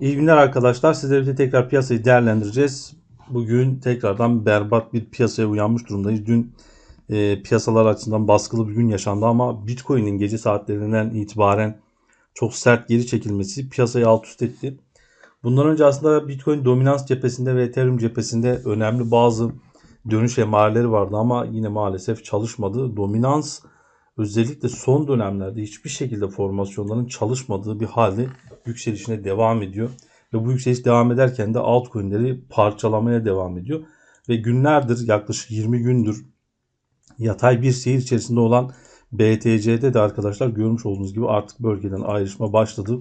İyi günler arkadaşlar. Sizlerle birlikte tekrar piyasayı değerlendireceğiz. Bugün tekrardan berbat bir piyasaya uyanmış durumdayız. Dün e, piyasalar açısından baskılı bir gün yaşandı ama Bitcoin'in gece saatlerinden itibaren çok sert geri çekilmesi piyasayı alt üst etti. Bundan önce aslında Bitcoin dominans cephesinde ve Ethereum cephesinde önemli bazı dönüş emareleri vardı ama yine maalesef çalışmadı. Dominans özellikle son dönemlerde hiçbir şekilde formasyonların çalışmadığı bir halde yükselişine devam ediyor. Ve bu yükseliş devam ederken de altcoin'leri parçalamaya devam ediyor. Ve günlerdir yaklaşık 20 gündür yatay bir seyir içerisinde olan BTC'de de arkadaşlar görmüş olduğunuz gibi artık bölgeden ayrışma başladı.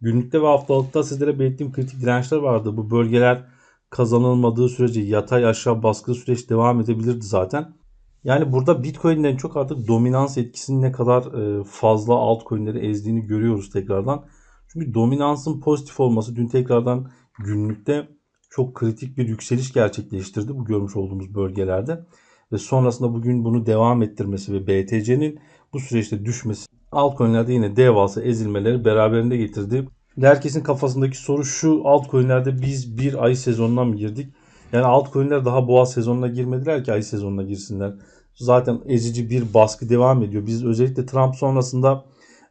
Günlükte ve haftalıkta sizlere belirttiğim kritik dirençler vardı. Bu bölgeler kazanılmadığı sürece yatay aşağı baskı süreç devam edebilirdi zaten. Yani burada Bitcoin'den çok artık dominans etkisinin ne kadar e, fazla altcoin'leri ezdiğini görüyoruz tekrardan. Çünkü dominansın pozitif olması dün tekrardan günlükte çok kritik bir yükseliş gerçekleştirdi bu görmüş olduğumuz bölgelerde. Ve sonrasında bugün bunu devam ettirmesi ve BTC'nin bu süreçte düşmesi altcoin'lerde yine devasa ezilmeleri beraberinde getirdi. Herkesin kafasındaki soru şu altcoin'lerde biz bir ay sezonuna mı girdik? Yani altcoin'ler daha boğa sezonuna girmediler ki ay sezonuna girsinler. Zaten ezici bir baskı devam ediyor. Biz özellikle Trump sonrasında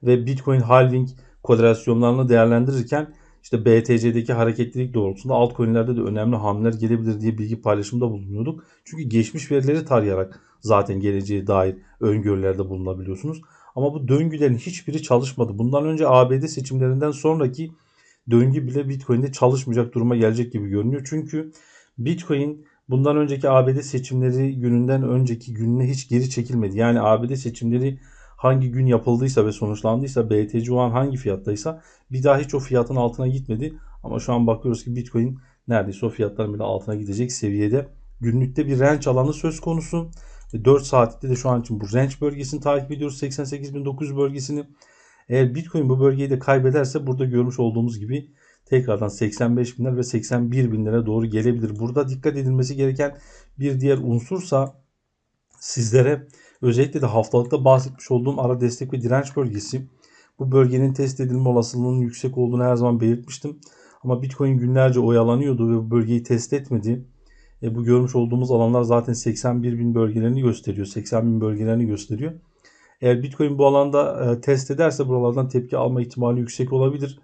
ve Bitcoin halving korelasyonlarını değerlendirirken işte BTC'deki hareketlilik doğrultusunda altcoin'lerde de önemli hamleler gelebilir diye bilgi paylaşımında bulunuyorduk. Çünkü geçmiş verileri tarayarak zaten geleceğe dair öngörülerde bulunabiliyorsunuz. Ama bu döngülerin hiçbiri çalışmadı. Bundan önce ABD seçimlerinden sonraki döngü bile Bitcoin'de çalışmayacak duruma gelecek gibi görünüyor. Çünkü Bitcoin bundan önceki ABD seçimleri gününden önceki gününe hiç geri çekilmedi. Yani ABD seçimleri hangi gün yapıldıysa ve sonuçlandıysa BTC o an hangi fiyattaysa bir daha hiç o fiyatın altına gitmedi. Ama şu an bakıyoruz ki Bitcoin neredeyse o fiyatların bile altına gidecek seviyede. Günlükte bir range alanı söz konusu. 4 saatlikte de şu an için bu range bölgesini takip ediyoruz. 88.900 bölgesini. Eğer Bitcoin bu bölgeyi de kaybederse burada görmüş olduğumuz gibi tekrardan 85 binler ve 81 binlere doğru gelebilir. Burada dikkat edilmesi gereken bir diğer unsursa sizlere özellikle de haftalıkta bahsetmiş olduğum ara destek ve direnç bölgesi. Bu bölgenin test edilme olasılığının yüksek olduğunu her zaman belirtmiştim. Ama Bitcoin günlerce oyalanıyordu ve bu bölgeyi test etmedi. E, bu görmüş olduğumuz alanlar zaten 81 bin bölgelerini gösteriyor. 80 bin bölgelerini gösteriyor. Eğer Bitcoin bu alanda e, test ederse buralardan tepki alma ihtimali yüksek olabilir.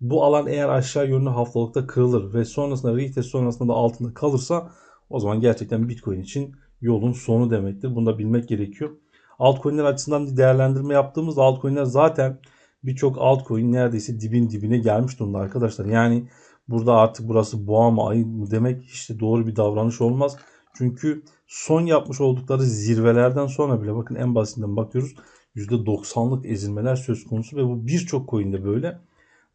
Bu alan eğer aşağı yönlü haftalıkta kırılır ve sonrasında retest sonrasında da altında kalırsa o zaman gerçekten Bitcoin için yolun sonu demektir. Bunu da bilmek gerekiyor. Altcoin'ler açısından bir değerlendirme yaptığımızda altcoin'ler zaten birçok altcoin neredeyse dibin dibine gelmiş durumda arkadaşlar. Yani burada artık burası boğa mı ayı mı demek işte doğru bir davranış olmaz. Çünkü son yapmış oldukları zirvelerden sonra bile bakın en basitinden bakıyoruz %90'lık ezilmeler söz konusu ve bu birçok coin'de böyle.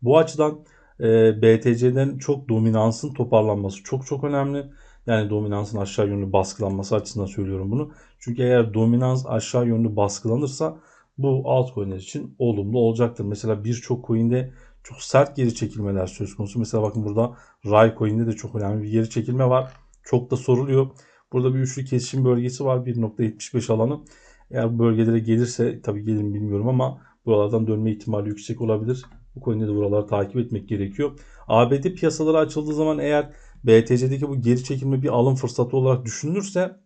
Bu açıdan e, BTC'den çok dominansın toparlanması çok çok önemli. Yani dominansın aşağı yönlü baskılanması açısından söylüyorum bunu. Çünkü eğer dominans aşağı yönlü baskılanırsa bu altcoin'ler için olumlu olacaktır. Mesela birçok coin'de çok sert geri çekilmeler söz konusu. Mesela bakın burada Rai coin'de de çok önemli bir geri çekilme var. Çok da soruluyor. Burada bir üçlü kesişim bölgesi var. 1.75 alanı. Eğer bu bölgelere gelirse tabii gelir mi bilmiyorum ama buralardan dönme ihtimali yüksek olabilir. Bu coin'de de buraları takip etmek gerekiyor. ABD piyasaları açıldığı zaman eğer BTC'deki bu geri çekilme bir alım fırsatı olarak düşünülürse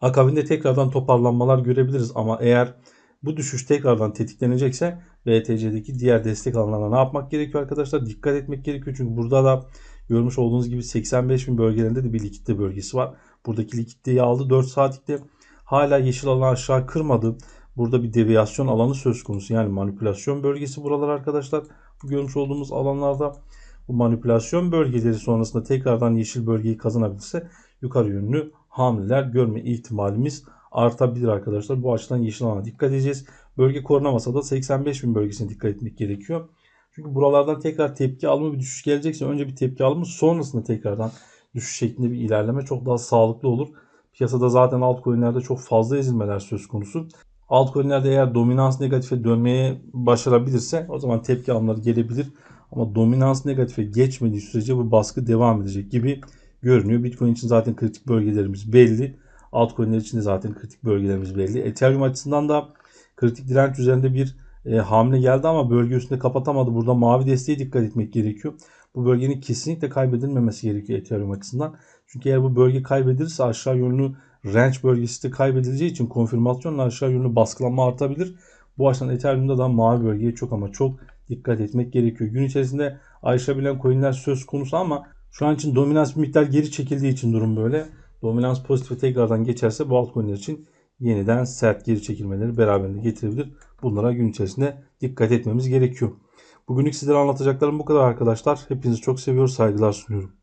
akabinde tekrardan toparlanmalar görebiliriz. Ama eğer bu düşüş tekrardan tetiklenecekse BTC'deki diğer destek alanlarına ne yapmak gerekiyor arkadaşlar? Dikkat etmek gerekiyor. Çünkü burada da görmüş olduğunuz gibi 85 bin bölgelerinde de bir likitte bölgesi var. Buradaki likitteyi aldı 4 saatlikte. Hala yeşil alan aşağı kırmadı. Burada bir deviyasyon alanı söz konusu. Yani manipülasyon bölgesi buralar arkadaşlar. Bu görmüş olduğumuz alanlarda bu manipülasyon bölgeleri sonrasında tekrardan yeşil bölgeyi kazanabilirse yukarı yönlü hamleler görme ihtimalimiz artabilir arkadaşlar. Bu açıdan yeşil alana dikkat edeceğiz. Bölge korunamasa da 85 bin bölgesine dikkat etmek gerekiyor. Çünkü buralardan tekrar tepki alma bir düşüş gelecekse önce bir tepki alımı sonrasında tekrardan düşüş şeklinde bir ilerleme çok daha sağlıklı olur. Piyasada zaten altcoin'lerde çok fazla ezilmeler söz konusu. Altcoin'lerde eğer dominans negatife dönmeye başarabilirse o zaman tepki alımları gelebilir. Ama dominans negatife geçmediği sürece bu baskı devam edecek gibi görünüyor. Bitcoin için zaten kritik bölgelerimiz belli. Altcoin'ler için de zaten kritik bölgelerimiz belli. Ethereum açısından da kritik direnç üzerinde bir e, hamle geldi ama bölge üstünde kapatamadı. Burada mavi desteğe dikkat etmek gerekiyor. Bu bölgenin kesinlikle kaybedilmemesi gerekiyor Ethereum açısından. Çünkü eğer bu bölge kaybedilirse aşağı yönlü range bölgesi de kaybedileceği için konfirmasyonla aşağı yönlü baskılanma artabilir. Bu açıdan Ethereum'da da mavi bölgeye çok ama çok dikkat etmek gerekiyor. Gün içerisinde aşabilen coinler söz konusu ama şu an için dominans bir miktar geri çekildiği için durum böyle. Dominans pozitife tekrardan geçerse bu altcoin'ler için yeniden sert geri çekilmeleri beraberinde getirebilir. Bunlara gün içerisinde dikkat etmemiz gerekiyor. Bugünlük sizlere anlatacaklarım bu kadar arkadaşlar. Hepinizi çok seviyoruz. Saygılar sunuyorum.